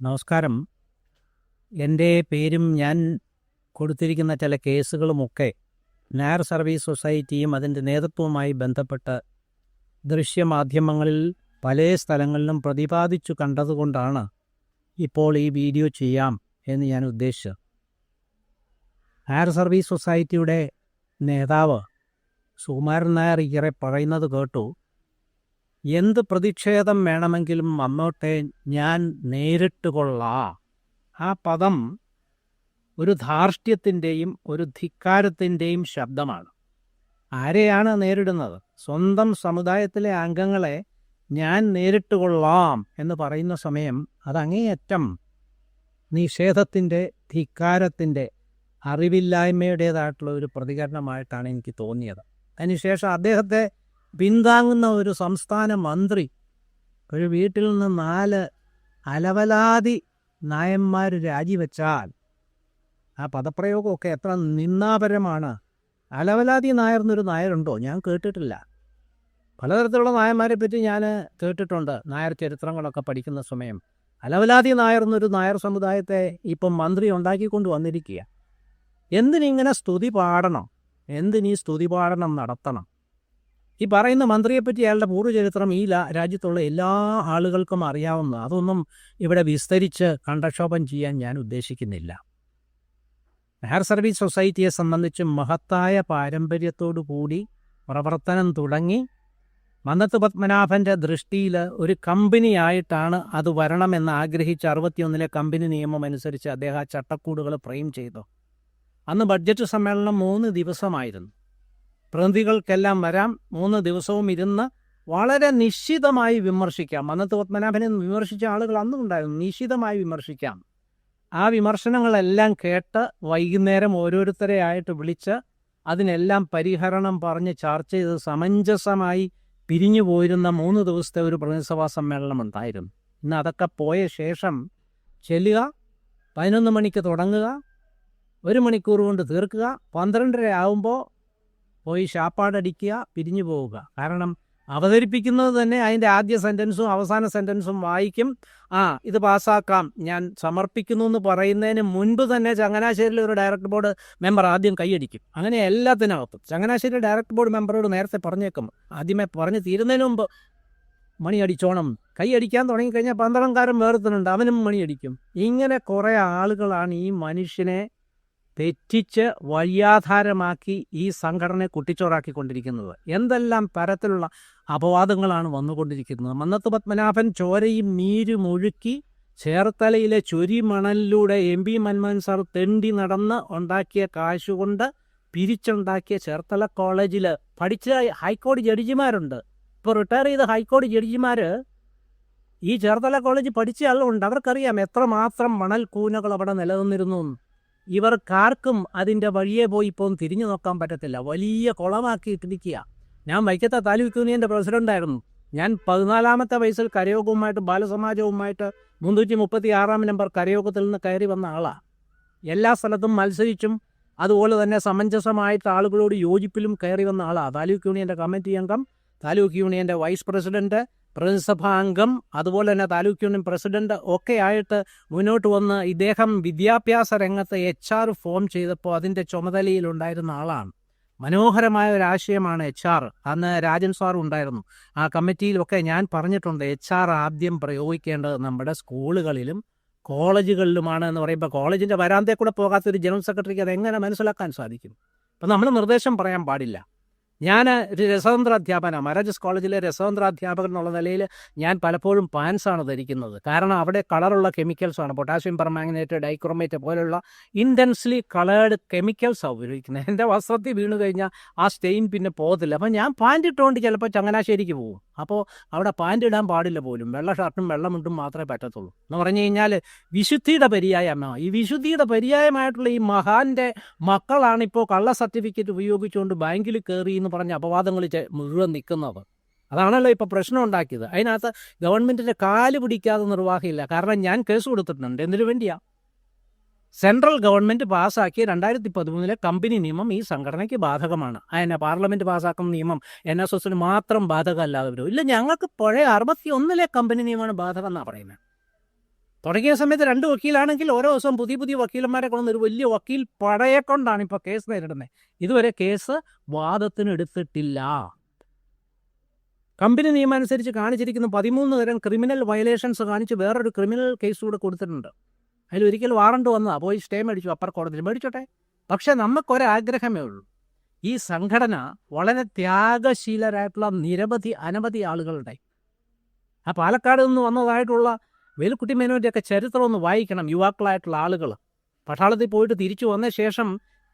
നമസ്കാരം. എന്റെ പേരും ഞാൻ കൊടുത്തിരിക്കുന്ന ചില കേസുകളുമൊക്കെ നായർ സർവീസ് സൊസൈറ്റിയും അതിന്റെ നേതൃത്വവുമായി ബന്ധപ്പെട്ട് ദൃശ്യമാധ്യമങ്ങളിൽ പല സ്ഥലങ്ങളിലും പ്രതിപാദിച്ചു കണ്ടതുകൊണ്ടാണ് ഇപ്പോൾ ഈ വീഡിയോ ചെയ്യാം എന്ന് ഞാൻ ഉദ്ദേശിച്ചത്. നായർ സർവീസ് സൊസൈറ്റിയുടെ നേതാവ് സുകുമാരൻ നായർ ഇയറെ പറയുന്നത് കേട്ടു. എന്ത് പ്രതിഷേധം വേണമെങ്കിലും വന്നോട്ടെ ഞാൻ നേരിട്ട് കൊള്ളാം. ആ പദം ഒരു ധാർഷ്ട്യത്തിന്റെയും ഒരു ധിക്കാരത്തിന്റെയും ശബ്ദമാണ്. ആരെയാണ് നേരിടുന്നത്? സ്വന്തം സമുദായത്തിലെ അംഗങ്ങളെ ഞാൻ നേരിട്ട് കൊള്ളാം എന്ന് പറയുന്ന സമയം അതങ്ങേയറ്റം നിഷേധത്തിന്റെ ധിക്കാരത്തിന്റെ അറിവില്ലായ്മയുടേതായിട്ടുള്ള ഒരു പ്രതികരണമായിട്ടാണ് എനിക്ക് തോന്നിയത്. അതിനുശേഷം അദ്ദേഹത്തെ പിന്താങ്ങുന്ന ഒരു സംസ്ഥാന മന്ത്രി ഒരു വീട്ടിൽ നിന്ന് നാല് അലവലാതി നായന്മാർ രാജിവെച്ചാൽ ആ പദപ്രയോഗമൊക്കെ എത്ര നിന്ദാപരമാണ് അലവലാതി നായർ എന്നൊരു നായരുണ്ടോ? ഞാൻ കേട്ടിട്ടില്ല. പലതരത്തിലുള്ള നായന്മാരെ പറ്റി ഞാൻ കേട്ടിട്ടുണ്ട്. നായർ ചരിത്രങ്ങളൊക്കെ പഠിക്കുന്ന സമയം. അലവലാതി നായർ എന്നൊരു നായർ സമുദായത്തെ ഇപ്പം മന്ത്രി ഉണ്ടാക്കിക്കൊണ്ട് വന്നിരിക്കുക എന്തിനിങ്ങനെ സ്തുതി പാടണം? എന്തിനീ സ്തുതി പാടണം നടത്തണം? ഈ പറയുന്ന മന്ത്രിയെപ്പറ്റി അയാളുടെ പൂർവചരിത്രം ഈ രാജ്യത്തുള്ള എല്ലാ ആളുകൾക്കും അറിയാവുന്ന അതൊന്നും ഇവിടെ വിസ്തരിച്ച് കണ്ടക്ഷോഭം ചെയ്യാൻ ഞാൻ ഉദ്ദേശിക്കുന്നില്ല. ഹയർ സർവീസ് സൊസൈറ്റിയെ സംബന്ധിച്ച് മഹത്തായ പാരമ്പര്യത്തോടു കൂടി പ്രവർത്തനം തുടങ്ങി. മന്നത്ത് പത്മനാഭന്റെ ദൃഷ്ടിയിൽ ഒരു കമ്പനിയായിട്ടാണ് അത് വരണമെന്ന് ആഗ്രഹിച്ച് അറുപത്തിയൊന്നിലെ കമ്പനി നിയമം അനുസരിച്ച് അദ്ദേഹം ആ ചട്ടക്കൂടുകൾ ഫ്രെയിം ചെയ്തു. അന്ന് ബഡ്ജറ്റ് സമ്മേളനം മൂന്ന് ദിവസമായിരുന്നു. പ്രതിനിധികൾക്കെല്ലാം വരാം. മൂന്ന് ദിവസവും ഇരുന്ന് വളരെ നിശ്ചിതമായി വിമർശിക്കാം. അന്നത്തെ പത്മനാഭനെ വിമർശിച്ച ആളുകൾ അന്നും ഉണ്ടായിരുന്നു. നിശ്ചിതമായി വിമർശിക്കാം. ആ വിമർശനങ്ങളെല്ലാം കേട്ട് വൈകുന്നേരം ഓരോരുത്തരെ ആയിട്ട് വിളിച്ച് അതിനെല്ലാം പരിഹരണം പറഞ്ഞ് ചർച്ച ചെയ്ത് സമഞ്ജസമായി പിരിഞ്ഞു പോയിരുന്ന മൂന്ന് ദിവസത്തെ ഒരു പ്രതിസഭാ സമ്മേളനം ഉണ്ടായിരുന്നു. ഇന്ന് അതൊക്കെ പോയ ശേഷം ചെല്ലുക പതിനൊന്ന് മണിക്ക് തുടങ്ങുക ഒരു മണിക്കൂർ കൊണ്ട് തീർക്കുക പന്ത്രണ്ടര ആകുമ്പോൾ പോയി ഷാപ്പാടടിക്കുക പിരിഞ്ഞു പോവുക. കാരണം അവതരിപ്പിക്കുന്നത് തന്നെ അതിന്റെ ആദ്യ സെന്റൻസും അവസാന സെന്റൻസും വായിക്കും. ആ ഇത് പാസ്സാക്കാം. ഞാൻ സമർപ്പിക്കുന്നു എന്ന് പറയുന്നതിന് മുൻപ് തന്നെ ചങ്ങനാശ്ശേരിയിലെ ഒരു ഡയറക്ടർ ബോർഡ് മെമ്പർ ആദ്യം കൈയടിക്കും. അങ്ങനെ എല്ലാത്തിനകത്തും. ചങ്ങനാശ്ശേരി ഡയറക്ടർ ബോർഡ് മെമ്പറോട് നേരത്തെ പറഞ്ഞേക്കും. ആദ്യമേ പറഞ്ഞു തീരുന്നതിന് മുമ്പ് മണിയടിച്ചോണം. കൈയടിക്കാൻ തുടങ്ങിക്കഴിഞ്ഞാൽ പന്തളംകാരൻ വേർത്തുന്നുണ്ട് അവനും മണിയടിക്കും. ഇങ്ങനെ കുറേ ആളുകളാണ് ഈ മനുഷ്യനെ തെറ്റിച്ച് വഴിയാധാരമാക്കി ഈ സംഘടനയെ കുട്ടിച്ചോറാക്കിക്കൊണ്ടിരിക്കുന്നത്. എന്തെല്ലാം തരത്തിലുള്ള അപവാദങ്ങളാണ് വന്നുകൊണ്ടിരിക്കുന്നത്. മന്നത്ത് പത്മനാഭൻ ചോരയും നീരും ഒഴുക്കി ചേർത്തലയിലെ ചൊരിമണലിലൂടെ എം പി മൻമോഹൻ സാർ തെണ്ടി നടന്ന് ഉണ്ടാക്കിയ കാശുകൊണ്ട് പിരിച്ചുണ്ടാക്കിയ ചേർത്തല കോളേജിൽ പഠിച്ച ഹൈക്കോടതി ജഡ്ജിമാരുണ്ട്. ഇപ്പോൾ റിട്ടയർ ചെയ്ത ഹൈക്കോടതി ജഡ്ജിമാർ ഈ ചേർത്തല കോളേജ് പഠിച്ച ആളുണ്ട് അവർക്കറിയാം എത്രമാത്രം മണൽ കൂനകൾ അവിടെ നിലനിന്നിരുന്നു. ഇവർക്കാർക്കും അതിന്റെ വഴിയെ പോയി ഇപ്പം തിരിഞ്ഞു നോക്കാൻ പറ്റത്തില്ല. വലിയ കുളമാക്കിയിട്ടിരിക്കുക ഞാൻ വൈക്കത്തെ താലൂക്ക് യൂണിയന്റെ പ്രസിഡന്റായിരുന്നു ഞാൻ പതിനാലാമത്തെ വയസ്സിൽ കരയോഗവുമായിട്ട് ബാലസമാജവുമായിട്ട് മുന്നൂറ്റി മുപ്പത്തി ആറാം നമ്പർ കരയോഗത്തിൽ നിന്ന് കയറി വന്ന ആളാണ് എല്ലാ സ്ഥലത്തും മത്സരിച്ചും അതുപോലെ തന്നെ സമഞ്ജസമായിട്ട് ആളുകളോട് യോജിപ്പിലും കയറി വന്ന ആളാണ് താലൂക്ക് യൂണിയന്റെ കമ്മിറ്റി അംഗം താലൂക്ക് യൂണിയന്റെ വൈസ് പ്രസിഡന്റ് പ്രതിസഭാ അംഗം അതുപോലെ തന്നെ താലൂക്ക് യൂണിയൻ പ്രസിഡന്റ് ഒക്കെ ആയിട്ട് മുന്നോട്ട് വന്ന് ഇദ്ദേഹം വിദ്യാഭ്യാസ രംഗത്ത് എച്ച് ആർ ഫോം ചെയ്തപ്പോൾ അതിന്റെ ചുമതലയിലുണ്ടായിരുന്ന ആളാണ്. മനോഹരമായ ഒരു ആശയമാണ് എച്ച് ആർ. അന്ന് രാജൻ സാർ ഉണ്ടായിരുന്നു. ആ കമ്മിറ്റിയിലൊക്കെ ഞാൻ പറഞ്ഞിട്ടുണ്ട് എച്ച് ആർ ആദ്യം പ്രയോഗിക്കേണ്ടത് നമ്മുടെ സ്കൂളുകളിലും കോളേജുകളിലുമാണ് എന്ന് പറയുമ്പോൾ കോളേജിന്റെ വരാന്തയിൽ കൂടെ പോകാത്തൊരു ജനറൽ സെക്രട്ടറിക്ക് അത് എങ്ങനെ മനസ്സിലാക്കാൻ സാധിക്കും? അപ്പം നമ്മൾ നിർദ്ദേശം പറയാൻ പാടില്ല. ഞാൻ ഒരു രസതന്ത്ര അധ്യാപന മഹാരാജസ് കോളേജിലെ രസതന്ത്ര അധ്യാപകൻ എന്നുള്ള നിലയിൽ ഞാൻ പലപ്പോഴും പാൻസാണ് ധരിക്കുന്നത്. കാരണം അവിടെ കളറുള്ള കെമിക്കൽസാണ് പൊട്ടാസ്യം പെർമാഗ്നേറ്റ് ഡൈക്രോമേറ്റ് പോലുള്ള ഇന്റൻസ്ലി കളേർഡ് കെമിക്കൽസാണ് ഉപയോഗിക്കുന്നത്. എന്റെ വസ്ത്രത്തിൽ വീണ് കഴിഞ്ഞാൽ ആ സ്റ്റെയിൻ പിന്നെ പോകത്തില്ല. അപ്പം ഞാൻ പാന്റ് ഇട്ടുകൊണ്ട് ചിലപ്പോൾ ചങ്ങനാശ്ശേരിക്ക് പോകും. അപ്പോൾ അവിടെ പാന്റ് ഇടാൻ പാടില്ല പോലും. വെള്ള ഷർട്ടും വെള്ളമുണ്ടും മാത്രമേ പറ്റത്തുള്ളൂ. എന്ന് പറഞ്ഞു കഴിഞ്ഞാൽ വിശുദ്ധിയുടെ പര്യായമാണ് ഈ വിശുദ്ധിയുടെ പര്യായമായിട്ടുള്ള ഈ മഹാന്റെ മക്കളാണ് ഇപ്പോൾ കള്ള സർട്ടിഫിക്കറ്റ് ഉപയോഗിച്ചുകൊണ്ട് ബാങ്കിൽ കയറി എന്ന് പറഞ്ഞ അപവാദങ്ങൾ മുഴുവൻ നിൽക്കുന്നത് അതാണല്ലോ ഇപ്പോൾ പ്രശ്നം ഉണ്ടാക്കിയത്. അതിനകത്ത് ഗവൺമെന്റിന്റെ കാൽ പിടിക്കാതെ നിർവാഹമില്ല. കാരണം ഞാൻ കേസ് കൊടുത്തിട്ടുണ്ട്. എന്തിനു വേണ്ടിയാ? സെൻട്രൽ ഗവൺമെന്റ് പാസ്സാക്കിയ രണ്ടായിരത്തി പതിമൂന്നിലെ കമ്പനി നിയമം ഈ സംഘടനയ്ക്ക് ബാധകമാണ്. അതിനെ പാർലമെന്റ് പാസ്സാക്കുന്ന നിയമം എൻ എസ് എസിന് മാത്രം ബാധകമല്ലാതെ വരും. ഇല്ല ഞങ്ങൾക്ക് പഴയ അറുപത്തി ഒന്നിലെ കമ്പനി നിയമമാണ് ബാധകം എന്നാണ് പറയുന്നത് തുടങ്ങിയ സമയത്ത് രണ്ട് വക്കീലാണെങ്കിൽ ഓരോ ദിവസവും പുതിയ പുതിയ വക്കീലന്മാരെ കൊണ്ടുവന്ന ഒരു വലിയ വക്കീൽ പടയെ കൊണ്ടാണ് ഇപ്പോൾ കേസ് നേരിടുന്നത്. ഇതുവരെ കേസ് വാദത്തിന് എടുത്തിട്ടില്ല. കമ്പനി നിയമം അനുസരിച്ച് കാണിച്ചിരിക്കുന്ന പതിമൂന്ന് തരം ക്രിമിനൽ വയലേഷൻസ് കാണിച്ച് വേറൊരു ക്രിമിനൽ കേസ് കൂടെ കൊടുത്തിട്ടുണ്ട്. അതിൽ ഒരിക്കൽ വാറണ്ട് വന്നതാണ് പോയി സ്റ്റേ മേടിച്ചു അപ്പർ കോടതിയിൽ മേടിച്ചോട്ടെ. പക്ഷെ നമുക്കൊരാഗ്രഹമേ ഉള്ളൂ. ഈ സംഘടന വളരെ ത്യാഗശീലരായിട്ടുള്ള നിരവധി അനവധി ആളുകളുണ്ടായി ആ പാലക്കാട് നിന്ന് വന്നതായിട്ടുള്ള വേലുക്കുട്ടി മേനോന്റെയൊക്കെ ചരിത്രം ഒന്ന് വായിക്കണം യുവാക്കളായിട്ടുള്ള ആളുകൾ. പട്ടാളത്തിൽ പോയിട്ട് തിരിച്ചു വന്ന ശേഷം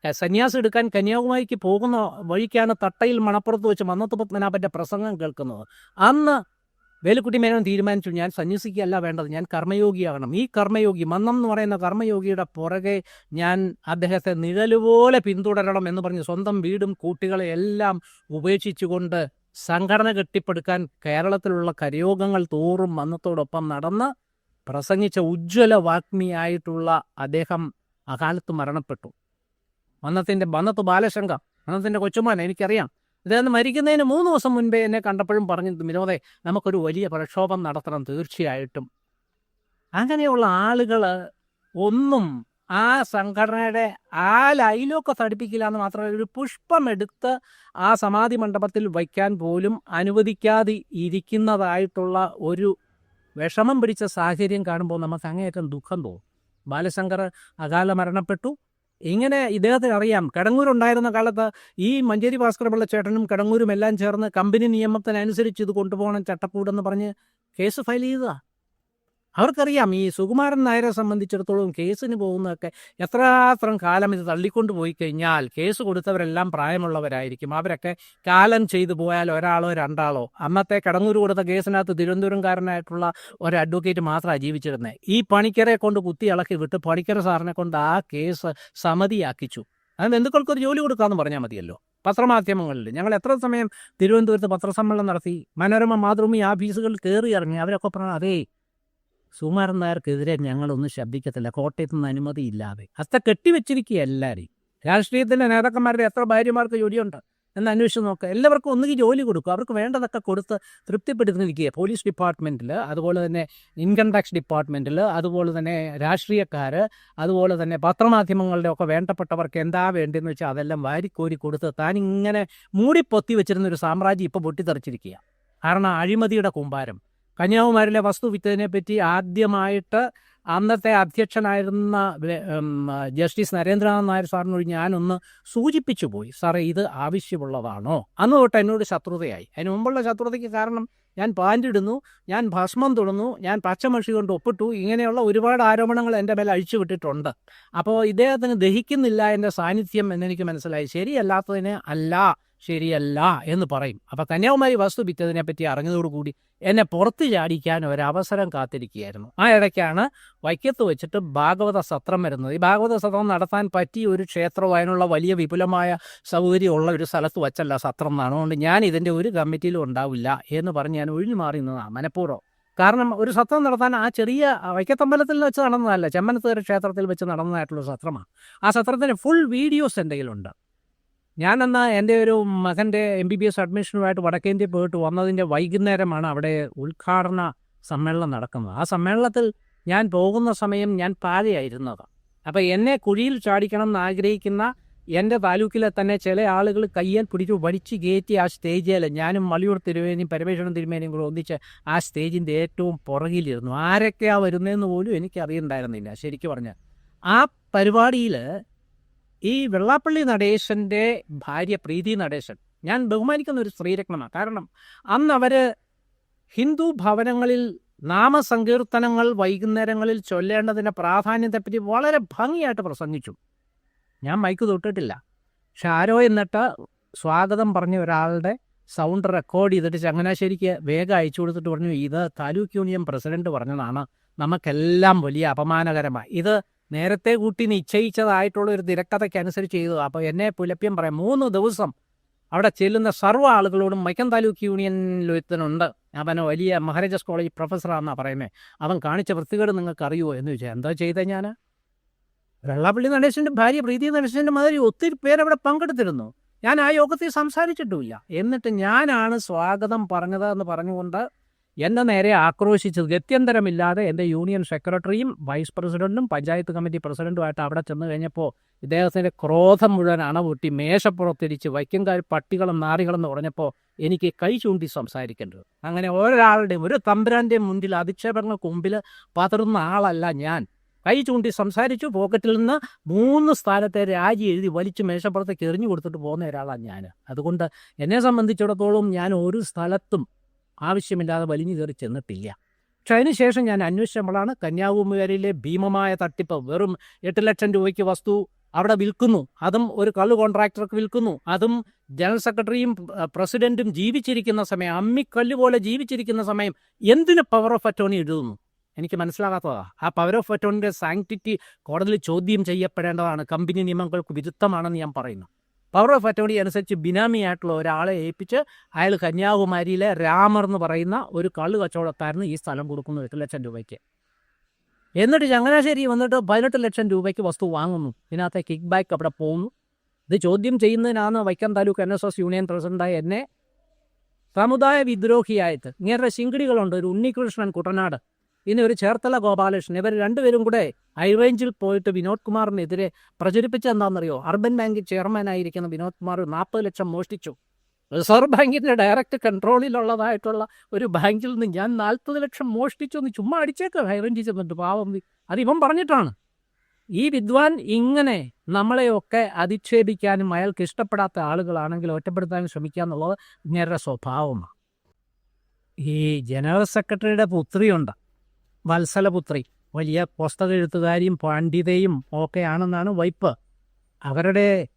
സന്യാസം എടുക്കാൻ കന്യാകുമാരിക്ക് പോകുന്ന വഴിക്കാണ് തട്ടയിൽ മണപ്പുറത്ത് വെച്ച് മന്നത്ത് പത്മനാഭന്റെ പ്രസംഗം കേൾക്കുന്നത്. അന്ന് വേലുക്കുട്ടി മേനോൻ തീരുമാനിച്ചു ഞാൻ സന്യസിക്കുകയല്ല വേണ്ടത് ഞാൻ കർമ്മയോഗിയാകണം. ഈ കർമ്മയോഗി മന്നം എന്ന് പറയുന്ന കർമ്മയോഗിയുടെ പുറകെ ഞാൻ അദ്ദേഹത്തെ നിഴലുപോലെ പിന്തുടരണം എന്ന് പറഞ്ഞ് സ്വന്തം വീടും കൂട്ടികളെ എല്ലാം ഉപേക്ഷിച്ചുകൊണ്ട് സംഘടന കെട്ടിപ്പടുക്കാൻ കേരളത്തിലുള്ള കരയോഗങ്ങൾ തോറും മന്നത്തോടൊപ്പം നടന്ന് പ്രസംഗിച്ച ഉജ്ജ്വല വാഗ്മിയായിട്ടുള്ള അദ്ദേഹം അകാലത്ത് മരണപ്പെട്ടു. മന്നത്തിന്റെ മന്നത്ത് ബാലശങ്ക മന്നത്തിന്റെ കൊച്ചുമാൻ എനിക്കറിയാം. അദ്ദേഹം മരിക്കുന്നതിന് മൂന്ന് ദിവസം മുൻപേ എന്നെ കണ്ടപ്പോഴും പറഞ്ഞു വിനോദേ നമുക്കൊരു വലിയ പ്രക്ഷോഭം നടത്തണം തീർച്ചയായിട്ടും. അങ്ങനെയുള്ള ആളുകൾ ഒന്നും ആ സംഘടനയുടെ ആ ലൈലൊക്കെ തടിപ്പിക്കില്ല എന്ന് മാത്രമല്ല ഒരു പുഷ്പമെടുത്ത് ആ സമാധി മണ്ഡപത്തിൽ വയ്ക്കാൻ പോലും അനുവദിക്കാതെ ഇരിക്കുന്നതായിട്ടുള്ള ഒരു വിഷമം പിടിച്ച സാഹചര്യം കാണുമ്പോൾ നമുക്ക് അങ്ങേയറ്റം ദുഃഖം തോന്നും. ബാലശങ്കർ അകാല മരണപ്പെട്ടു. ഇങ്ങനെ ഇദ്ദേഹത്തെ അറിയാം. കിടങ്ങൂരുണ്ടായിരുന്ന കാലത്ത് ഈ മഞ്ചേരി ഭാസ്കരപിള്ള ചേട്ടനും കിടങ്ങൂരും എല്ലാം ചേർന്ന് കമ്പനി നിയമത്തിനനുസരിച്ച് ഇത് കൊണ്ടുപോകണം ചട്ടക്കൂടെന്ന് പറഞ്ഞ് കേസ് ഫയൽ ചെയ്തതാ. അവർക്കറിയാം ഈ സുകുമാരൻ നായരെ സംബന്ധിച്ചിടത്തോളം കേസിന് പോകുന്നതൊക്കെ എത്രമാത്രം കാലം ഇത് തള്ളിക്കൊണ്ട് പോയി കഴിഞ്ഞാൽ കേസ് കൊടുത്തവരെല്ലാം പ്രായമുള്ളവരായിരിക്കും. അവരൊക്കെ കാലം ചെയ്തു പോയാൽ ഒരാളോ രണ്ടാളോ. അന്നത്തെ കടങ്ങൂർ കൊടുത്ത കേസിനകത്ത് തിരുവനന്തപുരംകാരനായിട്ടുള്ള ഒരു അഡ്വക്കേറ്റ് മാത്രമാണ് ജീവിച്ചിരുന്നത്. ഈ പണിക്കരെ കൊണ്ട് കുത്തി ഇളക്കി വിട്ട് പണിക്കര സാറിനെ കൊണ്ട് ആ കേസ് സമിതിയാക്കിച്ചു. അത് ബന്ധുക്കൾക്കൊരു ജോലി കൊടുക്കാമെന്ന് പറഞ്ഞാൽ മതിയല്ലോ. പത്രമാധ്യമങ്ങളിൽ. ഞങ്ങൾ എത്ര സമയം തിരുവനന്തപുരത്ത് പത്രസമ്മേളനം നടത്തി? മനോരമ മാതൃഭൂമി ആഫീസുകളിൽ കയറി ഇറങ്ങി. അവരൊക്കെ പറഞ്ഞു അതേ സുകുമാരൻ നായർക്കെതിരെ ഞങ്ങളൊന്നും ശബ്ദിക്കത്തില്ല. കോട്ടയത്ത് നിന്ന് അനുമതിയില്ലാതെ അത്ത കെട്ടിവെച്ചിരിക്കുക എല്ലാവരെയും രാഷ്ട്രീയത്തിന്റെ നേതാക്കന്മാരുടെ എത്ര ഭാര്യമാർക്ക് ജോലിയുണ്ട്? എന്ന് അന്വേഷിച്ച് നോക്കുക എല്ലാവർക്കും ഒന്നുകിൽ ജോലി കൊടുക്കുക അവർക്ക് വേണ്ടതൊക്കെ കൊടുത്ത് തൃപ്തിപ്പെടുത്തിയിരിക്കുക പോലീസ് ഡിപ്പാർട്ട്മെന്റിൽ. അതുപോലെ തന്നെ ഇൻകം ടാക്സ് ഡിപ്പാർട്ട്മെന്റിൽ. അതുപോലെ തന്നെ രാഷ്ട്രീയക്കാർ അതുപോലെ തന്നെ പത്രമാധ്യമങ്ങളുടെ ഒക്കെ വേണ്ടപ്പെട്ടവർക്ക് എന്താ വേണ്ടതെന്ന് വെച്ചാൽ അതെല്ലാം വാരിക്കോരി കൊടുത്ത് താനിങ്ങനെ മൂടിപ്പൊത്തി വെച്ചിരുന്നൊരു സാമ്രാജ്യം ഇപ്പോൾ പൊട്ടിത്തെറിച്ചിരിക്കുക കാരണം അഴിമതിയുടെ കൂമ്പാരം. കന്യാകുമാരിയിലെ വസ്തു വിറ്റതിനെ പറ്റി ആദ്യമായിട്ട് അന്നത്തെ അധ്യക്ഷനായിരുന്ന ജസ്റ്റിസ് നരേന്ദ്രനാഥ് നായർ സാറിനോട് ഞാനൊന്ന് സൂചിപ്പിച്ചു പോയി. സാറേ ഇത് ആവശ്യമുള്ളതാണോ? അന്ന് തൊട്ട് എന്നോട് ശത്രുതയായി. അതിന് മുമ്പുള്ള ശത്രുതയ്ക്ക് കാരണം ഞാൻ പാന്റിടുന്നു ഞാൻ ഭസ്മം തൊടുന്നു ഞാൻ പച്ചമഷി കൊണ്ട് ഒപ്പിട്ടു. ഇങ്ങനെയുള്ള ഒരുപാട് ആരോപണങ്ങൾ എന്റെ മേലെ അഴിച്ചു വിട്ടിട്ടുണ്ട്. അപ്പോൾ ഇദ്ദേഹത്തിന് ദഹിക്കുന്നില്ല എന്റെ സാന്നിധ്യം എന്നെനിക്ക് മനസ്സിലായി. ശരിയല്ലാത്തതിന് അല്ല. ശരിയല്ല എന്ന് പറയും. അപ്പം കന്യാകുമാരി വസ്തു വിറ്റതിനെപ്പറ്റി അറിഞ്ഞതോടുകൂടി എന്നെ പുറത്ത് ചാടിക്കാൻ ഒരവസരം കാത്തിരിക്കുകയായിരുന്നു. ആ ഇടയ്ക്കാണ് വൈക്കത്ത് വെച്ചിട്ട് ഭാഗവത സത്രം വരുന്നത്. ഈ ഭാഗവത സത്രം നടത്താൻ പറ്റിയ ഒരു ക്ഷേത്രവും അതിനുള്ള വലിയ വിപുലമായ സൗകര്യമുള്ള ഒരു സ്ഥലത്ത് വച്ചല്ല സത്രം എന്നാണ്. അതുകൊണ്ട് ഞാൻ ഇതിന്റെ ഒരു കമ്മിറ്റിയിലും ഉണ്ടാവില്ല എന്ന് പറഞ്ഞ് ഞാൻ ഒഴിഞ്ഞു മാറി നിന്നതാണ് മനഃപൂർവം. കാരണം ഒരു സത്രം നടത്താൻ ആ ചെറിയ വൈക്കത്തമ്പലത്തിൽ വെച്ച് നടന്നതല്ല ചെമ്മനത്തേറ് ക്ഷേത്രത്തിൽ വെച്ച് നടന്നതായിട്ടുള്ള സത്രമാണ്. ആ സത്രത്തിന്റെ ഫുൾ വീഡിയോസ് എന്റെ കയ്യിലുണ്ട്. ഞാനെന്നാ എന്റെ ഒരു മകന്റെ എം ബി ബി എസ് അഡ്മിഷനുമായിട്ട് വടക്കേന്ത്യ പോയിട്ട് വന്നതിന്റെ വൈകുന്നേരമാണ് അവിടെ ഉദ്ഘാടന സമ്മേളനം നടക്കുന്നത്. ആ സമ്മേളനത്തിൽ ഞാൻ പോകുന്ന സമയം ഞാൻ താഴെയായിരുന്നത് അപ്പോൾ എന്നെ കുഴിയിൽ ചാടിക്കണം എന്ന് ആഗ്രഹിക്കുന്ന എന്റെ താലൂക്കിലെ തന്നെ ചില ആളുകൾ കയ്യാൽ പിടിച്ച് വലിച്ചു കയറ്റി ആ സ്റ്റേജിൽ ഞാനും മളിയൂർ തിരുവേനിയും പരമേശ്വരൻ തിരുമേനിയും കൂടെ ഒന്നിച്ച് ആ സ്റ്റേജിന്റെ ഏറ്റവും പുറകിലിരുന്നു. ആരൊക്കെയാണ് വരുന്നതെന്ന് പോലും എനിക്ക് ശരിക്കും പറഞ്ഞാൽ. ആ പരിപാടിയിൽ ഈ വെള്ളാപ്പള്ളി നടേശന്റെ ഭാര്യ പ്രീതി നടേശൻ. ഞാൻ ബഹുമാനിക്കുന്ന ഒരു സ്ത്രീരത്നമാണ്. കാരണം അന്ന് അവർ ഹിന്ദു ഭവനങ്ങളിൽ നാമസങ്കീർത്തനങ്ങൾ വൈകുന്നേരങ്ങളിൽ ചൊല്ലേണ്ടതിന്റെ പ്രാധാന്യത്തെപ്പറ്റി വളരെ ഭംഗിയായിട്ട് പ്രസംഗിച്ചു. ഞാൻ മൈക്ക് തൊട്ടിട്ടില്ല. പക്ഷെ ആരോ എന്നിട്ട് സ്വാഗതം പറഞ്ഞ ഒരാളുടെ സൗണ്ട് റെക്കോർഡ് ചെയ്തിട്ട് ചങ്ങനാശ്ശേരിക്ക് വേഗം അയച്ചു കൊടുത്തിട്ട് പറഞ്ഞു ഇത് താലൂക്ക് യൂണിയൻ പ്രസിഡന്റ് പറഞ്ഞതാണ്. നമുക്കെല്ലാം വലിയ അപമാനകരമായി. ഇത് നേരത്തെ കൂട്ടി നിശ്ചയിച്ചതായിട്ടുള്ള ഒരു തിരക്കഥയ്ക്കനുസരിച്ച് ചെയ്തു. അപ്പോൾ എന്നെ പുലപ്പ്യം പറയാം മൂന്ന് ദിവസം അവിടെ ചെല്ലുന്ന സർവ ആളുകളോടും മൈക്കം താലൂക്ക് യൂണിയനിൽ ഒരുത്തനുണ്ട് അവൻ വലിയ മഹാരാജാസ് കോളേജ് പ്രൊഫസറാണെന്നാണ് പറയുന്നത് അവൻ കാണിച്ച വൃത്തികേട് നിങ്ങൾക്ക് അറിയുമോ എന്ന് ചോദിച്ചാൽ എന്താ ചെയ്തത് ഞാൻ വെള്ളാപ്പള്ളി നടേശന്റെ ഭാര്യ പ്രീതി നടേശന്റെ മാതിരി ഒത്തിരി പേരവിടെ പങ്കെടുത്തിരുന്നു. ഞാൻ ആ യോഗത്തിൽ സംസാരിച്ചിട്ടുമില്ല. എന്നിട്ട് ഞാനാണ് സ്വാഗതം പറഞ്ഞത് എന്ന് പറഞ്ഞുകൊണ്ട് എന്നെ നേരെ ആക്രോശിച്ചത്. ഗത്യന്തരമില്ലാതെ എന്റെ യൂണിയൻ സെക്രട്ടറിയും വൈസ് പ്രസിഡന്റും പഞ്ചായത്ത് കമ്മിറ്റി പ്രസിഡന്റുമായിട്ട് അവിടെ ചെന്ന് കഴിഞ്ഞപ്പോൾ ഇദ്ദേഹത്തിന്റെ ക്രോധം മുഴുവൻ അണപൊട്ടി മേശപ്പുറത്തിരിച്ച് വൈക്കംകാർ പട്ടികളും നാറികളും എന്ന് പറഞ്ഞപ്പോൾ എനിക്ക് കൈ ചൂണ്ടി സംസാരിക്കേണ്ടത് അങ്ങനെ ഒരാളുടെയും ഒരു തമ്പുരാന്റെയും മുൻപിൽ അധിക്ഷേപങ്ങൾക്ക് മുമ്പിൽ പതറുന്ന ആളല്ല ഞാൻ. കൈ ചൂണ്ടി സംസാരിച്ചു പോക്കറ്റിൽ നിന്ന് മൂന്ന് സ്ഥാനത്തെ രാജി എഴുതി വലിച്ച് മേശപ്പുറത്തേക്ക് എറിഞ്ഞു കൊടുത്തിട്ട് പോകുന്ന ഒരാളാണ് ഞാൻ. അതുകൊണ്ട് എന്നെ സംബന്ധിച്ചിടത്തോളം ഞാൻ ഒരു സ്ഥലത്തും ആവശ്യമില്ലാതെ വലിഞ്ഞു കയറി ചെന്നിട്ടില്ല. പക്ഷെ അതിനുശേഷം ഞാൻ അന്വേഷിച്ചപ്പോഴാണ് കന്യാകുമാരിയിലെ ഭീമമായ തട്ടിപ്പ്. വെറും എട്ട് ലക്ഷം രൂപയ്ക്ക് വസ്തു അവിടെ വിൽക്കുന്നു. അതും ഒരു കള്ളു കോൺട്രാക്ടർക്ക് വിൽക്കുന്നു. അതും ജനറൽ സെക്രട്ടറിയും പ്രസിഡന്റും ജീവിച്ചിരിക്കുന്ന സമയം അമ്മിക്കല്ല് പോലെ ജീവിച്ചിരിക്കുന്ന സമയം എന്തിന് പവർ ഓഫ് അറ്റോണി എഴുതുന്നു? എനിക്ക് മനസ്സിലാകാത്തതാ. ആ പവർ ഓഫ് അറ്റോണിന്റെ സാങ്ക്ടിറ്റി കോടതിയിൽ ചോദ്യം ചെയ്യപ്പെടേണ്ടതാണ്. കമ്പനി നിയമങ്ങൾക്ക് വിരുദ്ധമാണെന്ന് ഞാൻ പറയുന്നു. പവർ ഓഫ് അറ്റോണി അനുസരിച്ച് ബിനാമിയായിട്ടുള്ള ഒരാളെ ഏൽപ്പിച്ച് അയാൾ കന്യാകുമാരിയിലെ രാമർ എന്ന് പറയുന്ന ഒരു കള്ളു കച്ചവടക്കാരന് ഈ സ്ഥലം കൊടുക്കുന്നു എട്ട് ലക്ഷം രൂപയ്ക്ക്. എന്നിട്ട് ചങ്ങനാശ്ശേരി വന്നിട്ട് പതിനെട്ട് ലക്ഷം രൂപയ്ക്ക് വസ്തു വാങ്ങുന്നു. ഇതിനകത്തെ കിക്ക് ബാക്ക് അവിടെ പോകുന്നു. ഇത് ചോദ്യം ചെയ്യുന്നതിനാണ് Vaikom taluk N S S union പ്രസിഡന്റായ എന്നെ സമുദായ വിദ്രോഹിയായിട്ട് ഇങ്ങനെ ശിങ്കിടികളുണ്ട്. ഒരു ഉണ്ണികൃഷ്ണൻ കുട്ടനാട്. ഇനി ഒരു ചേർത്തല ഗോപാലകൃഷ്ണൻ. ഇവർ രണ്ടുപേരും കൂടെ ഹൈറേഞ്ചിൽ പോയിട്ട് വിനോദ് കുമാറിനെതിരെ പ്രചരിപ്പിച്ച എന്താണെന്നറിയോ? അർബൻ ബാങ്ക് ചെയർമാനായിരിക്കുന്ന വിനോദ് കുമാർ നാൽപ്പത് ലക്ഷം മോഷ്ടിച്ചു. റിസർവ് ബാങ്കിന്റെ ഡയറക്റ്റ് കൺട്രോളിലുള്ളതായിട്ടുള്ള ഒരു ബാങ്കിൽ നിന്ന് ഞാൻ നാൽപ്പത് ലക്ഷം മോഷ്ടിച്ചു എന്ന് ചുമ്മാ അടിച്ചേക്കാം. ഹൈറേഞ്ചിൽ ചെന്നിട്ട് പാവം അത് ഇവൻ പറഞ്ഞിട്ടാണ്. ഈ വിദ്വാൻ ഇങ്ങനെ നമ്മളെയൊക്കെ അധിക്ഷേപിക്കാനും അയാൾക്ക് ഇഷ്ടപ്പെടാത്ത ആളുകളാണെങ്കിൽ ഒറ്റപ്പെടുത്താനും ശ്രമിക്കുക എന്നുള്ളത് ഇങ്ങേരുടെ സ്വഭാവമാണ്. ഈ ജനറൽ സെക്രട്ടറിയുടെ പുത്രിയുണ്ട്. വത്സലപുത്രി. വലിയ പുസ്തക എഴുത്തുകാരിയും പണ്ഡിതയും ഒക്കെയാണെന്നാണ് വൈപ്പ്. അവരുടെ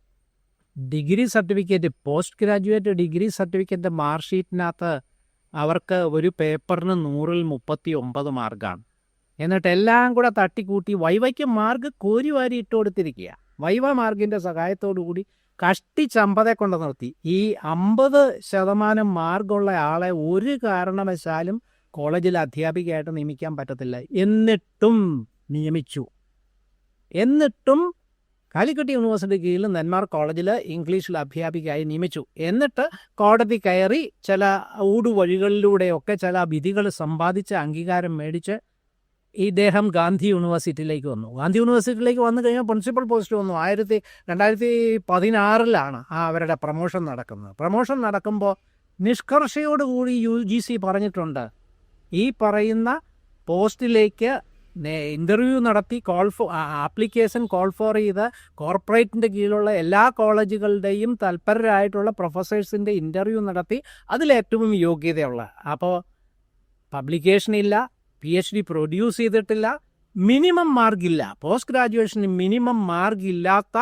degree certificate post graduate degree certificate മാർക്ക്ഷീറ്റിനകത്ത് അവർക്ക് ഒരു പേപ്പറിന് നൂറിൽ മുപ്പത്തി ഒമ്പത് മാർക്കാണ്. എന്നിട്ട് എല്ലാം കൂടെ തട്ടിക്കൂട്ടി വൈവയ്ക്ക് മാർക്ക് കോരി വാരി ഇട്ട് കൊടുത്തിരിക്കുക. വൈവ സഹായത്തോടു കൂടി കഷ്ടിച്ചമ്പതെ കൊണ്ട് നിർത്തി. ഈ അമ്പത് ശതമാനം മാർക്കുള്ള ആളെ ഒരു കാരണവശാലും കോളേജിൽ അധ്യാപികയായിട്ട് നിയമിക്കാൻ പറ്റത്തില്ല. എന്നിട്ടും നിയമിച്ചു. എന്നിട്ടും കാലിക്കട്ട് യൂണിവേഴ്സിറ്റി കീഴിൽ നെന്മാർ കോളേജിൽ ഇംഗ്ലീഷിൽ അധ്യാപികയായി നിയമിച്ചു. എന്നിട്ട് കോടതി കയറി ചില ഊടുവഴികളിലൂടെയൊക്കെ ചില വിധികൾ സമ്പാദിച്ച് അംഗീകാരം മേടിച്ച് ഇദ്ദേഹം ഗാന്ധി യൂണിവേഴ്സിറ്റിയിലേക്ക് വന്നു. ഗാന്ധി യൂണിവേഴ്സിറ്റിയിലേക്ക് വന്നു കഴിഞ്ഞാൽ പ്രിൻസിപ്പൽ പോസ്റ്റ് വന്നു. ആയിരത്തി രണ്ടായിരത്തി പതിനാറിലാണ് ആ അവരുടെ പ്രമോഷൻ നടക്കുന്നത്. പ്രമോഷൻ നടക്കുമ്പോൾ നിഷ്കർഷയോടുകൂടി യു ജി സി പറഞ്ഞിട്ടുണ്ട് ഈ പറയുന്ന പോസ്റ്റിലേക്ക് ഇന്റർവ്യൂ നടത്തി call for application call for ചെയ്ത് കോർപ്പറേറ്റിന്റെ കീഴിലുള്ള എല്ലാ കോളേജുകളുടെയും തൽപരരായിട്ടുള്ള പ്രൊഫസേഴ്സിന്റെ ഇന്റർവ്യൂ നടത്തി അതിലേറ്റവും യോഗ്യതയുള്ള. അപ്പോൾ പബ്ലിക്കേഷൻ ഇല്ല പി എച്ച് ഡി പ്രൊഡ്യൂസ് ചെയ്തിട്ടില്ല മിനിമം മാർക്കില്ല പോസ്റ്റ് ഗ്രാജുവേഷന് മിനിമം മാർക്കില്ലാത്ത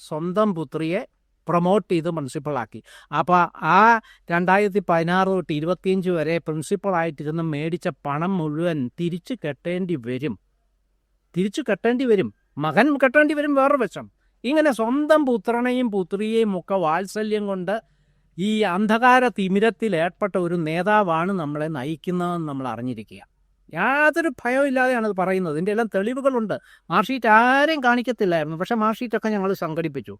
സ്വന്തം പുത്രിയെ പ്രൊമോട്ട് ചെയ്ത് പ്രിൻസിപ്പളാക്കി അപ്പോൾ ആ രണ്ടായിരത്തി പതിനാറ് തൊട്ട് ഇരുപത്തിയഞ്ച് വരെ പ്രിൻസിപ്പളായിട്ടിരുന്ന് മേടിച്ച പണം മുഴുവൻ തിരിച്ചു കെട്ടേണ്ടി വരും. തിരിച്ചു കെട്ടേണ്ടി വരും. മകൻ കെട്ടേണ്ടി വരും വേറെ വശം. ഇങ്ങനെ സ്വന്തം പുത്രനെയും പുത്രിയെയും ഒക്കെ വാത്സല്യം കൊണ്ട് ഈ അന്ധകാര തിമിരത്തിൽ ഏർപ്പെട്ട ഒരു നേതാവാണ് നമ്മളെ നയിക്കുന്നതെന്ന് നമ്മൾ അറിഞ്ഞിരിക്കുക. യാതൊരു ഭയവും ഇല്ലാതെയാണ് ഇത് പറയുന്നത്. ഇതിന്റെ എല്ലാം തെളിവുകളുണ്ട്. മാർഷീറ്റ് ആരെയും കാണിക്കത്തില്ലായിരുന്നു. പക്ഷേ മാർഷീറ്റൊക്കെ ഞങ്ങൾ സംഘടിപ്പിച്ചു.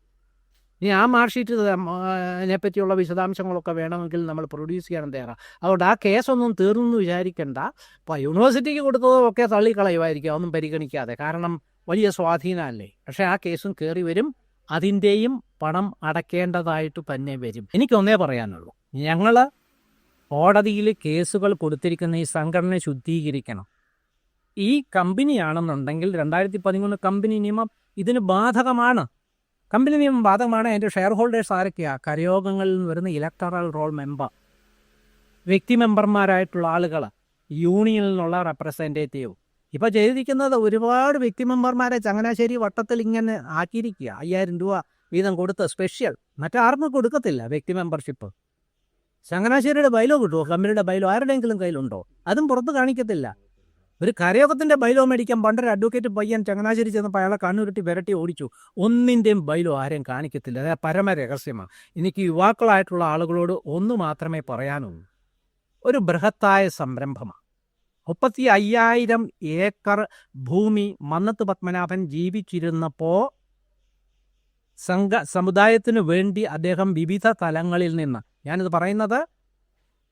ഇനി ആ മാർക്ക്ഷീറ്റ് അതിനെ പറ്റിയുള്ള വിശദാംശങ്ങളൊക്കെ വേണമെങ്കിൽ നമ്മൾ പ്രൊഡ്യൂസ് ചെയ്യാൻ തയ്യാറാണ് അതുകൊണ്ട് ആ കേസൊന്നും തീർന്നു വിചാരിക്കേണ്ട. അപ്പോൾ യൂണിവേഴ്സിറ്റിക്ക് കൊടുത്തതൊക്കെ തള്ളിക്കളയുമായിരിക്കും അതൊന്നും പരിഗണിക്കാതെ. കാരണം വലിയ സ്വാധീനമല്ലേ? പക്ഷേ ആ കേസും കയറി വരും. അതിന്റെയും പണം അടയ്ക്കേണ്ടതായിട്ട് തന്നെ വരും. എനിക്കൊന്നേ പറയാനുള്ളൂ. ഞങ്ങൾ കോടതിയിൽ കേസുകൾ കൊടുത്തിരിക്കുന്ന ഈ സംഘടന ശുദ്ധീകരിക്കണം. ഈ കമ്പനിയാണെന്നുണ്ടെങ്കിൽ രണ്ടായിരത്തി പതിമൂന്ന് കമ്പനി നിയമം ഇതിന് ബാധകമാണ്. കമ്പനി നിയമം ബാധകമാണ്. അതിന്റെ ഷെയർ ഹോൾഡേഴ്സ് ആരൊക്കെയാണ് കരയോഗങ്ങളിൽ നിന്ന് വരുന്ന ഇലക്ടറൽ റോൾ മെമ്പർ വ്യക്തി മെമ്പർമാരായിട്ടുള്ള ആളുകൾ യൂണിയനിൽ നിന്നുള്ള റെപ്രസെന്റേറ്റീവ് ഇപ്പോൾ ചെയ്തിരിക്കുന്നത് ഒരുപാട് വ്യക്തി മെമ്പർമാരെ ചങ്ങനാശ്ശേരി വട്ടത്തിൽ ഇങ്ങനെ ആക്കിയിരിക്കുക. അയ്യായിരം രൂപ വീതം കൊടുത്ത് സ്പെഷ്യൽ മറ്റാർക്കും കൊടുക്കത്തില്ല വ്യക്തി മെമ്പർഷിപ്പ് ചങ്ങനാശ്ശേരിയുടെ ബൈലോ കിട്ടുമോ കമ്പനിയുടെ ബൈലോ ആരുടെയെങ്കിലും കയ്യിലുണ്ടോ? അതും പുറത്ത് കാണിക്കത്തില്ല. ഒരു കരയോഗത്തിന്റെ ബൈലോ മേടിക്കാൻ പണ്ടൊരു അഡ്വക്കേറ്റ് പയ്യൻ ചങ്ങനാശ്ശേരി ചെന്നപ്പോൾ അയാളെ കണ്ണുരുട്ടി വിരട്ടി ഓടിച്ചു. ഒന്നിന്റെയും ബൈലോ ആരെയും കാണിക്കത്തില്ല. അത് പരമ രഹസ്യമാണ് എനിക്ക് യുവാക്കളായിട്ടുള്ള ആളുകളോട് ഒന്ന് മാത്രമേ പറയാനുള്ളൂ. ഒരു ബൃഹത്തായ സംരംഭമാണ് മുപ്പത്തി അയ്യായിരം ഏക്കർ ഭൂമി മന്നത്ത് പത്മനാഭൻ ജീവിച്ചിരുന്നപ്പോൾ സംഘ സമുദായത്തിനു വേണ്ടി അദ്ദേഹം വിവിധ തലങ്ങളിൽ നിന്ന് ഞാനിത് പറയുന്നത്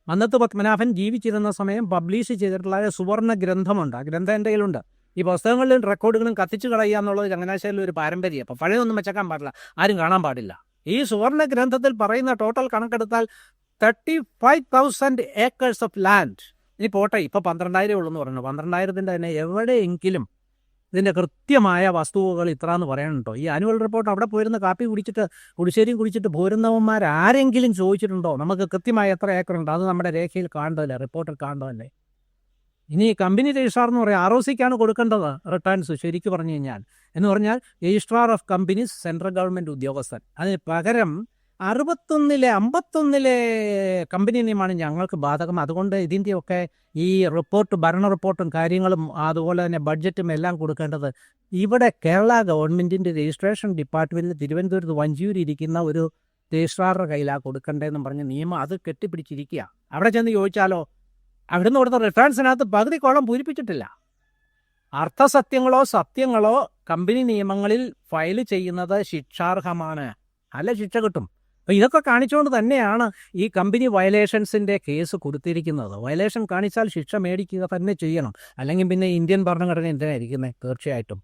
മന്നത്ത് പത്മനാഭൻ ജീവിച്ചിരുന്ന സമയം പബ്ലിഷ് ചെയ്തിട്ടുള്ള സുവർണ ഗ്രന്ഥമുണ്ട്. ആ ഗ്രന്ഥം എന്റെ കയ്യിലുണ്ട്. ഈ പുസ്തകങ്ങളിലും റെക്കോർഡുകളും കത്തിച്ചു കളയുക എന്നുള്ളത് ചങ്ങനാശ്ശേരിയിൽ ഒരു പാരമ്പര്യം അപ്പം പഴയൊന്നും വെച്ചേക്കാൻ പാടില്ല. ആരും കാണാൻ പാടില്ല. ഈ സുവർണ ഗ്രന്ഥത്തിൽ പറയുന്ന total കണക്കെടുത്താൽ thirty five thousand acres of land ഇനി പോട്ടെ ഇപ്പം പന്ത്രണ്ടായിരം ഉള്ളൂ എന്ന് പറഞ്ഞു. പന്ത്രണ്ടായിരത്തിന്റെ തന്നെ എവിടെയെങ്കിലും ഇതിന്റെ കൃത്യമായ വസ്തുവകൾ ഇത്ര എന്ന് പറയാനുണ്ടോ ഈ ആനുവൽ റിപ്പോർട്ട് അവിടെ പോയിരുന്ന കാപ്പി കുടിച്ചിട്ട് കുടിശ്ശേരിയും കുടിച്ചിട്ട് പോരുന്നവന്മാർ ആരെങ്കിലും ചോദിച്ചിട്ടുണ്ടോ? നമുക്ക് കൃത്യമായ എത്ര ഏക്കറുണ്ട് അത് നമ്മുടെ രേഖയിൽ കാണേണ്ടതല്ലേ റിപ്പോർട്ടിൽ കാണേണ്ടതല്ലേ ഇനി കമ്പനി രജിസ്ട്രാർ എന്ന് പറയാം ആർ ഒ സിക്കാണ് കൊടുക്കേണ്ടത് റിട്ടേൺസ് ശരിക്കും പറഞ്ഞു കഴിഞ്ഞാൽ. എന്ന് പറഞ്ഞാൽ registrar of companies central government ഉദ്യോഗസ്ഥൻ. അതിന് പകരം അറുപത്തൊന്നിലെ അമ്പത്തൊന്നിലെ കമ്പനി നിയമമാണ് ഞങ്ങൾക്ക് ബാധകം. അതുകൊണ്ട് ഇതിന്റെയൊക്കെ ഈ റിപ്പോർട്ട് ഭരണ റിപ്പോർട്ടും കാര്യങ്ങളും അതുപോലെ തന്നെ ബഡ്ജറ്റും എല്ലാം കൊടുക്കേണ്ടത് ഇവിടെ കേരള ഗവൺമെന്റിന്റെ രജിസ്ട്രേഷൻ ഡിപ്പാർട്ട്മെന്റിൽ തിരുവനന്തപുരത്ത് വഞ്ചിയൂർ ഇരിക്കുന്ന ഒരു രജിസ്ട്രാറുടെ കയ്യിലാണ് കൊടുക്കേണ്ടതെന്നും പറഞ്ഞ് നിയമം അത് കെട്ടിപ്പിടിച്ചിരിക്കുക അവിടെ ചെന്ന് ചോദിച്ചാലോ അവിടുന്ന് കൊടുത്ത റിട്ടേൺസിനകത്ത് പകുതി കോളം പൂരിപ്പിച്ചിട്ടില്ല. അർത്ഥസത്യങ്ങളോ സത്യങ്ങളോ കമ്പനി നിയമങ്ങളിൽ ഫയൽ ചെയ്യുന്നത് ശിക്ഷാർഹമാണ്. അല്ല ശിക്ഷ കിട്ടും. അപ്പോൾ ഇതൊക്കെ കാണിച്ചുകൊണ്ട് തന്നെയാണ് ഈ കമ്പനി വയലേഷൻസിന്റെ കേസ് കൊടുത്തിരിക്കുന്നത്. വയലേഷൻ കാണിച്ചാൽ ശിക്ഷ മേടിക്കുക തന്നെ ചെയ്യണം. അല്ലെങ്കിൽ പിന്നെ ഇന്ത്യൻ ഭരണഘടന എന്തിനായിരിക്കുന്നത് തീർച്ചയായിട്ടും.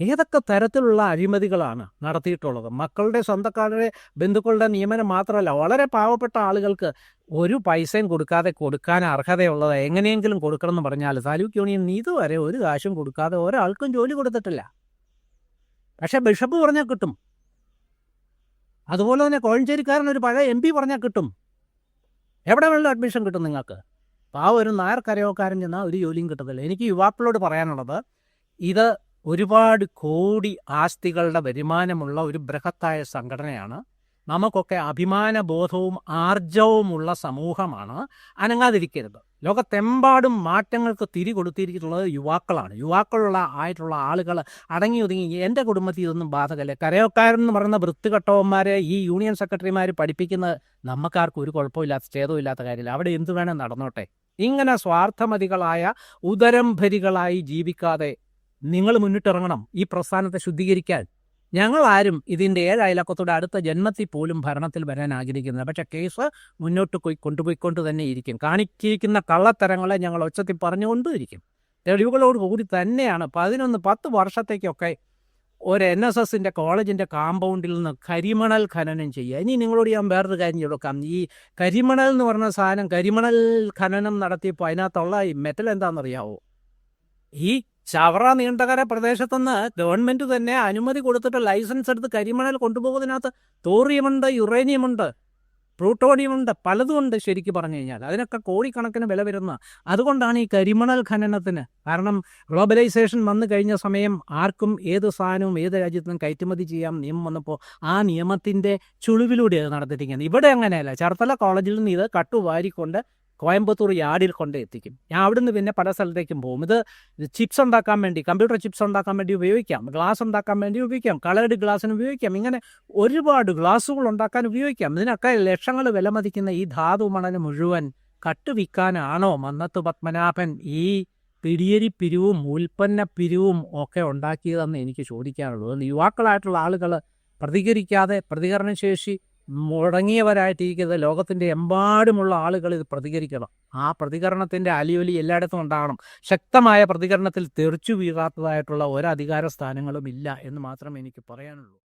ഏതൊക്കെ തരത്തിലുള്ള അഴിമതികളാണ് നടത്തിയിട്ടുള്ളത്? മക്കളുടെ സ്വന്തക്കാരുടെ ബന്ധുക്കളുടെ നിയമനം മാത്രമല്ല വളരെ പാവപ്പെട്ട ആളുകൾക്ക് ഒരു പൈസയും കൊടുക്കാതെ കൊടുക്കാൻ അർഹതയുള്ളത് എങ്ങനെയെങ്കിലും കൊടുക്കണം എന്ന് പറഞ്ഞാൽ താലൂക്ക് യൂണിയൻ ഇതുവരെ ഒരു കാശും കൊടുക്കാതെ ഒരാൾക്കും ജോലി കൊടുത്തിട്ടില്ല. പക്ഷേ ബിഷപ്പ് പറഞ്ഞാൽ കിട്ടും. അതുപോലെ തന്നെ കോഴഞ്ചേരിക്കാരൻ ഒരു പഴയ എം പി പറഞ്ഞാൽ കിട്ടും. എവിടെ വേണമെങ്കിലും അഡ്മിഷൻ കിട്ടും നിങ്ങൾക്ക്. ആ ഒരു നായർ കരയോക്കാരൻ ചെന്നാൽ ഒരു ജോലിയും കിട്ടത്തില്ല. എനിക്ക് യുവാക്കളോട് പറയാനുള്ളത് ഇത് ഒരുപാട് കോടി ആസ്തികളുടെ വരുമാനമുള്ള ഒരു ബൃഹത്തായ സംഘടനയാണ്. നമുക്കൊക്കെ അഭിമാന ബോധവും ആർജവുമുള്ള സമൂഹമാണ് അനങ്ങാതിരിക്കരുത്. ലോകത്തെമ്പാടും മാറ്റങ്ങൾക്ക് തിരി കൊടുത്തിരിക്കുന്നത് യുവാക്കളാണ്. യുവാക്കളുള്ള ആയിട്ടുള്ള ആളുകൾ അടങ്ങി ഒതുങ്ങി എന്റെ കുടുംബത്തിൽ ഇതൊന്നും ബാധകല്ലേ. കരയോക്കാരെന്ന് പറയുന്ന വൃത്തികെട്ടവന്മാരെ ഈ യൂണിയൻ സെക്രട്ടറിമാർ പഠിപ്പിക്കുന്നത് നമുക്കാർക്കും ഒരു കുഴപ്പമില്ലാത്ത ഛേദമില്ലാത്ത കാര്യമില്ല. അവിടെ എന്ത് വേണം നടന്നോട്ടെ. ഇങ്ങനെ സ്വാർത്ഥമതികളായ ഉദരംഭരികളായി ജീവിക്കാതെ നിങ്ങൾ മുന്നിട്ടിറങ്ങണം. ഈ പ്രസ്ഥാനത്തെ ശുദ്ധീകരിക്കാൻ. ഞങ്ങൾ ആരും ഇതിന്റെ ഏഴ് അയലക്കത്തോടെ അടുത്ത ജന്മത്തിൽ പോലും ഭരണത്തിൽ വരാൻ ആഗ്രഹിക്കുന്നത് പക്ഷേ കേസ് മുന്നോട്ട് പോയി കൊണ്ടുപോയിക്കൊണ്ട് തന്നെ ഇരിക്കും. കാണിക്കുന്ന കള്ളത്തരങ്ങളെ ഞങ്ങൾ ഒച്ചത്തിൽ പറഞ്ഞുകൊണ്ടിരിക്കും തെളിവുകളോട് കൂടി തന്നെയാണ് പതിനൊന്ന് പത്ത് വർഷത്തേക്കൊക്കെ ഒരു എൻ എസ് എസിന്റെ കോളേജിന്റെ കാമ്പൗണ്ടിൽ നിന്ന് കരിമണൽ ഖനനം ചെയ്യുക. ഇനി നിങ്ങളോട് ഞാൻ വേറൊരു കാര്യം ചോദിക്കാം. ഈ കരിമണൽ എന്ന് പറഞ്ഞ സാധനം കരിമണൽ ഖനനം നടത്തിയപ്പോൾ അതിനകത്തുള്ള ഈ മെറ്റൽ എന്താണെന്നറിയാവോ? ഈ ചവറ നീണ്ടകര പ്രദേശത്തുനിന്ന് ഗവൺമെന്റ് തന്നെ അനുമതി കൊടുത്തിട്ട് ലൈസൻസ് എടുത്ത് കരിമണൽ കൊണ്ടുപോകുന്നതിനകത്ത് തോറിയമുണ്ട് യുറേനിയമുണ്ട് പ്ലൂട്ടോണിയമുണ്ട് പലതുമുണ്ട് ശരിക്കും പറഞ്ഞു കഴിഞ്ഞാൽ. അതിനൊക്കെ കോടിക്കണക്കിന് വില വരുന്ന അതുകൊണ്ടാണ് ഈ കരിമണൽ ഖനനത്തിന്. കാരണം ഗ്ലോബലൈസേഷൻ വന്നു കഴിഞ്ഞ സമയം ആർക്കും ഏത് സാധനവും ഏത് രാജ്യത്തും കയറ്റുമതി ചെയ്യാം നിയമം വന്നപ്പോൾ ആ നിയമത്തിന്റെ ചുളിവിലൂടെയാണ് നടത്തിയിരിക്കുന്നത്. ഇവിടെ അങ്ങനെയല്ല. ചർത്തല കോളേജിൽ നിന്ന് ഇത് കട്ടുവാരിക്കൊണ്ട് കോയമ്പത്തൂർ യാർഡിൽ കൊണ്ട് എത്തിക്കും ഞാൻ അവിടുന്ന് പിന്നെ പല സ്ഥലത്തേക്കും പോകും. ഇത് ചിപ്സ് ഉണ്ടാക്കാൻ വേണ്ടി കമ്പ്യൂട്ടർ ചിപ്സ് ഉണ്ടാക്കാൻ വേണ്ടി ഉപയോഗിക്കാം. ഗ്ലാസ് ഉണ്ടാക്കാൻ വേണ്ടി ഉപയോഗിക്കാം. കളേഡ് ഗ്ലാസ്സിന് ഉപയോഗിക്കാം. ഇങ്ങനെ ഒരുപാട് ഗ്ലാസ്സുകൾ ഉണ്ടാക്കാൻ ഉപയോഗിക്കാം. ഇതിനൊക്കെ ലക്ഷങ്ങൾ വിലമതിക്കുന്ന ഈ ധാതു മണൽ മുഴുവൻ കട്ടുവിൽക്കാനാണോ മന്നത്ത് പത്മനാഭൻ ഈ പിടിയരി പിരിവും ഉൽപ്പന്ന പിരിവും ഒക്കെ ഉണ്ടാക്കിയതെന്ന് എനിക്ക് ചോദിക്കാനുള്ളൂ അതുകൊണ്ട് യുവാക്കളായിട്ടുള്ള ആളുകൾ പ്രതികരിക്കാതെ പ്രതികരണശേഷി മുടങ്ങിയവരായിട്ടിരിക്കുന്നത് ലോകത്തിന്റെ എമ്പാടുമുള്ള ആളുകൾ ഇത് പ്രതികരിക്കണം. ആ പ്രതികരണത്തിന്റെ അലിയൊലി എല്ലായിടത്തും ഉണ്ടാകണം ശക്തമായ പ്രതികരണത്തിൽ തെറിച്ചു വീഴാത്തതായിട്ടുള്ള ഒരു അധികാര സ്ഥാനങ്ങളും ഇല്ല എന്ന് മാത്രമേ എനിക്ക് പറയാനുള്ളൂ.